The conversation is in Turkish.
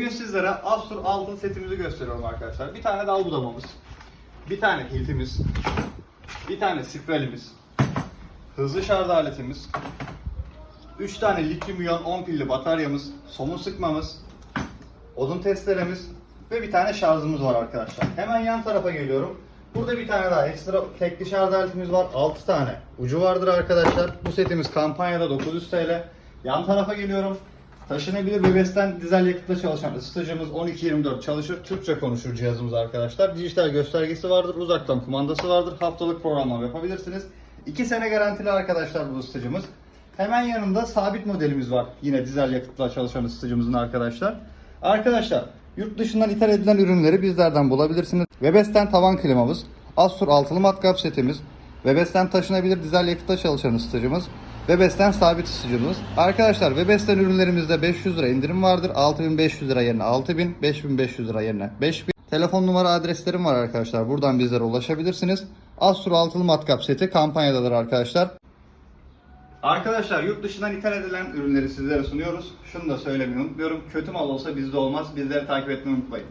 Bugün sizlere Astur altın setimizi gösteriyorum arkadaşlar. Bir tane dal budamamız, bir tane hiltimiz, bir tane spiralimiz, hızlı şarj aletimiz, 3 tane lityum iyon 10 pilli bataryamız, somun sıkmamız, odun testeremiz ve bir tane şarjımız var arkadaşlar. Hemen yan tarafa geliyorum. Burada bir tane daha ekstra tekli şarj aletimiz var. 6 tane ucu vardır arkadaşlar. Bu setimiz kampanyada 900 TL. Yan tarafa geliyorum. Taşınabilir Bebes'ten dizel yakıtla çalışan ısıtıcımız 12-24 çalışır. Türkçe konuşur cihazımız arkadaşlar. Dijital göstergesi vardır. Uzaktan kumandası vardır. Haftalık programlama yapabilirsiniz. 2 sene garantili arkadaşlar bu ısıtıcımız. Hemen yanında sabit modelimiz var. Yine dizel yakıtla çalışan ısıtıcımızın arkadaşlar. Arkadaşlar yurt dışından ithal edilen ürünleri bizlerden bulabilirsiniz. Webesten tavan klimamız, Astur altılı matkap setimiz, Webesten taşınabilir dizel yakıtla çalışan ısıtıcımız, Webesten sabit ısıtıcımız. Arkadaşlar Webesten ürünlerimizde 500 lira indirim vardır. 6500 lira yerine 6000, 5500 lira yerine 5000. Telefon numara adreslerim var arkadaşlar. Buradan bizlere ulaşabilirsiniz. Astur altılı matkap seti kampanyadadır arkadaşlar. Arkadaşlar yurt dışından ithal edilen ürünleri sizlere sunuyoruz. Şunu da söylemeyi unutmuyorum. Kötü mal olsa bizde olmaz. Bizleri takip etmeyi unutmayın.